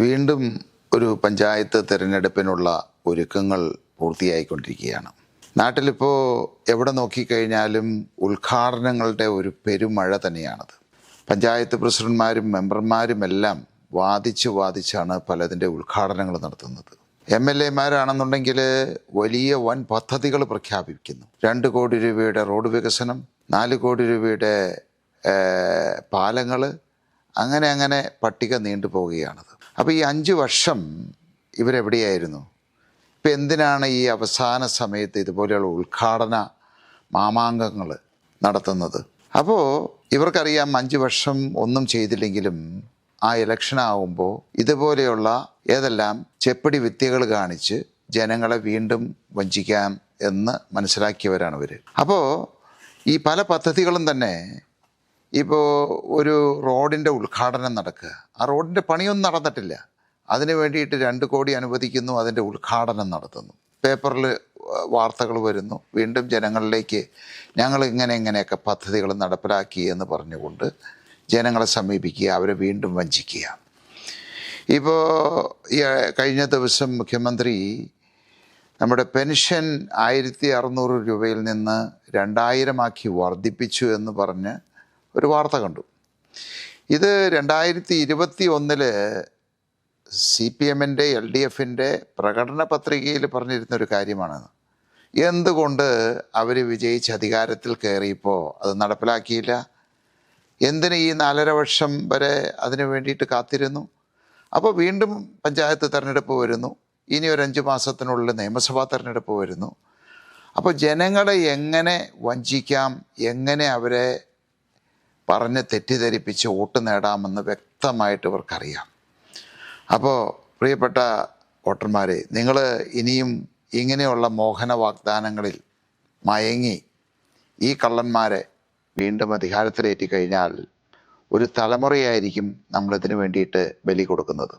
വീണ്ടും ഒരു പഞ്ചായത്ത് തിരഞ്ഞെടുപ്പിനുള്ള ഒരുക്കങ്ങൾ പൂർത്തിയായിക്കൊണ്ടിരിക്കുകയാണ്. നാട്ടിലിപ്പോൾ എവിടെ നോക്കിക്കഴിഞ്ഞാലും ഉദ്ഘാടനങ്ങളുടെ ഒരു പെരുമഴ തന്നെയാണത്. പഞ്ചായത്ത് പ്രസിഡന്റ്മാരും മെമ്പർമാരും എല്ലാം വാദിച്ച് വാദിച്ചാണ് പലതിന്റെ ഉദ്ഘാടനങ്ങൾ നടത്തുന്നത്. എം എൽ എമാരാണെന്നുണ്ടെങ്കിൽ വലിയ വൻ പദ്ധതികൾ പ്രഖ്യാപിക്കുന്നു. രണ്ട് കോടി രൂപയുടെ റോഡ് വികസനം നാല് കോടി രൂപയുടെ പാലങ്ങൾ അങ്ങനെ അങ്ങനെ പട്ടിക നീണ്ടുപോവുകയാണത്. അപ്പോൾ ഈ അഞ്ച് വർഷം ഇവരെവിടെയായിരുന്നു? ഇപ്പം എന്തിനാണ് ഈ അവസാന സമയത്ത് ഇതുപോലെയുള്ള ഉദ്ഘാടന മാമാങ്കങ്ങൾ നടത്തുന്നത്? അപ്പോൾ ഇവർക്കറിയാം അഞ്ച് വർഷം ഒന്നും ചെയ്തില്ലെങ്കിലും ആ ഇലക്ഷൻ ആവുമ്പോൾ ഇതുപോലെയുള്ള ഏതെല്ലാം ചെപ്പടി വിദ്യകൾ കാണിച്ച് ജനങ്ങളെ വീണ്ടും വഞ്ചിക്കാം എന്ന് മനസ്സിലാക്കിയവരാണ് ഇവർ അപ്പോൾ ഈ പല പദ്ധതികളും തന്നെ ഇപ്പോൾ ഒരു റോഡിന്റെ ഉദ്ഘാടനം നടക്കുക. ആ റോഡിന്റെ പണിയൊന്നും നടന്നിട്ടില്ല. അതിന് വേണ്ടിയിട്ട് രണ്ട് കോടി അനുവദിക്കുന്നു അതിന്റെ ഉദ്ഘാടനം നടത്തുന്നു. പേപ്പറിൽ വാർത്തകൾ വരുന്നു. വീണ്ടും ജനങ്ങളിലേക്ക് ഞങ്ങൾ ഇങ്ങനെ ഇങ്ങനെയൊക്കെ പദ്ധതികൾ നടപ്പിലാക്കി എന്ന് പറഞ്ഞുകൊണ്ട് ജനങ്ങളെ സമീപിക്കുക അവരെ വീണ്ടും വഞ്ചിക്കുക. ഇപ്പോൾ കഴിഞ്ഞ ദിവസം മുഖ്യമന്ത്രി നമ്മുടെ പെൻഷൻ ആയിരത്തി അറുന്നൂറ് രൂപയിൽ നിന്ന് രണ്ടായിരമാക്കി വർദ്ധിപ്പിച്ചു എന്ന് പറഞ്ഞ് ഒരു വാർത്ത കണ്ടു. ഇത് രണ്ടായിരത്തി ഇരുപത്തി ഒന്നിൽ സി പി എമ്മിന്റെ എൽ ഡി എഫിന്റെ പ്രകടന പത്രികയിൽ പറഞ്ഞിരുന്നൊരു കാര്യമാണ് എന്തുകൊണ്ട് അവർ വിജയിച്ച് അധികാരത്തിൽ കയറിയപ്പോൾ അത് നടപ്പിലാക്കിയില്ല? എന്തിന് ഈ നാലര വർഷം വരെ അതിനു വേണ്ടിയിട്ട് കാത്തിരുന്നു? അപ്പോൾ വീണ്ടും പഞ്ചായത്ത് തിരഞ്ഞെടുപ്പ് വരുന്നു. ഇനി ഒരു അഞ്ച് മാസത്തിനുള്ളിൽ നിയമസഭാ തിരഞ്ഞെടുപ്പ് വരുന്നു. അപ്പോൾ ജനങ്ങളെ എങ്ങനെ വഞ്ചിക്കാം? എങ്ങനെ അവരെ പറഞ്ഞ് തെറ്റിദ്ധരിപ്പിച്ച് വോട്ട് നേടാമെന്ന് വ്യക്തമായിട്ട് ഇവർക്കറിയാം. അപ്പോൾ പ്രിയപ്പെട്ട വോട്ടർമാരെ നിങ്ങൾ ഇനിയും ഇങ്ങനെയുള്ള മോഹന വാഗ്ദാനങ്ങളിൽ മയങ്ങി ഈ കള്ളന്മാരെ വീണ്ടും അധികാരത്തിലേറ്റി കഴിഞ്ഞാൽ ഒരു തലമുറയായിരിക്കും നമ്മളിതിനു വേണ്ടിയിട്ട് ബലി കൊടുക്കുന്നത്.